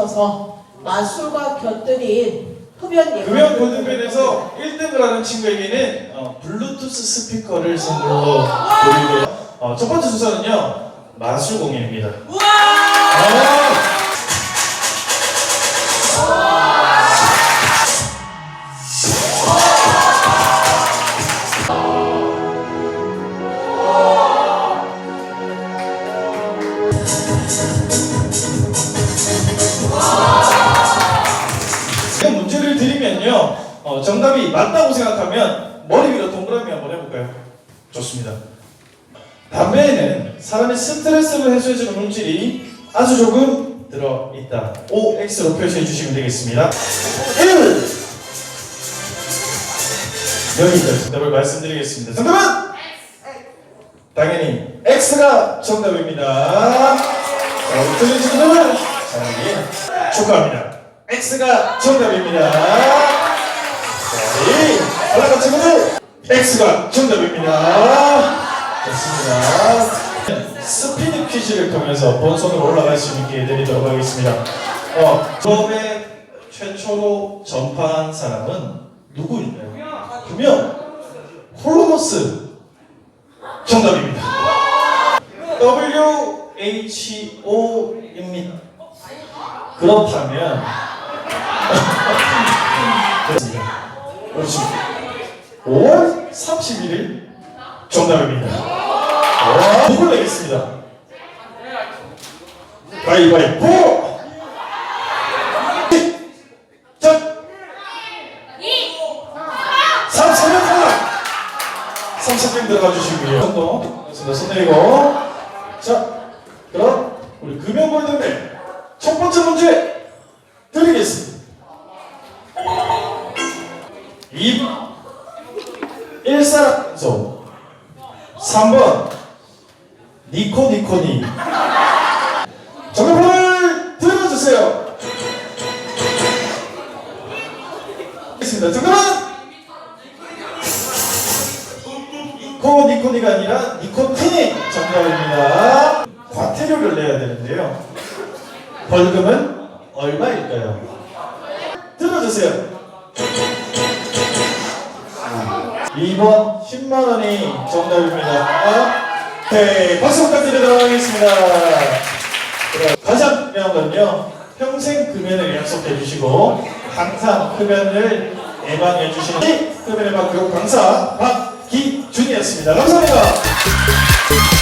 오셔서 마술과 곁들인 흡연 예방 금연 골든벨에서 1등을 하는 친구에게는 어, 블루투스 스피커를 선물로 드리고요. 어, 첫 번째 순서는요 마술 공연입니다. 아, 이 어, 정답이 맞다고 생각하면 머리 위로 동그라미 한번 해볼까요? 좋습니다. 담배에는 사람의 스트레스를 해소해주는 물질이 아주 조금 들어있다. O, X로 표시해 주시면 되겠습니다. 1! 여기까지 정답을 말씀드리겠습니다. 정답은? 당연히 X가 정답입니다. 자, 우리 틀린 친구들 자, 축하합니다. X가 정답입니다. 자, 우리 올라간 친구들 X가 정답입니다. 좋습니다. 스피드 퀴즈를 통해서 본선으로 올라갈 수 있게 해드리도록 하겠습니다. 어, 처음에 최초로 전파한 사람은 누구일까요? 그러면 홀로노스 정답입니다. WHO입니다. 그렇다면 그렇습니다. 그렇지. 5월 31일 정답입니다. 와, 누굴 내겠습니다. 가위바위보! 자, 3,000명 탈락! 3,000명 들어가 주시고요. 손도 손 내리고. 자, 그럼 우리 금연 골든벨 첫 번째 문제 드리겠습니다. 2 일사소 3번 니코니코니 정답을 들어주세요. 알겠습니다. 정답은 니코니코니가 아니라 니코틴이 정답입니다. 과태료를 내야 되는데요. 벌금은 얼마일까요? 들어주세요. 2번 10만 원이 정답입니다. 네, 박수 부탁드리도록 하겠습니다. 가장 중요한 건요, 평생 금연을 약속해 주시고, 항상 흡연을 예방해 주시는 흡연의 박 강사 박기준이었습니다. 감사합니다.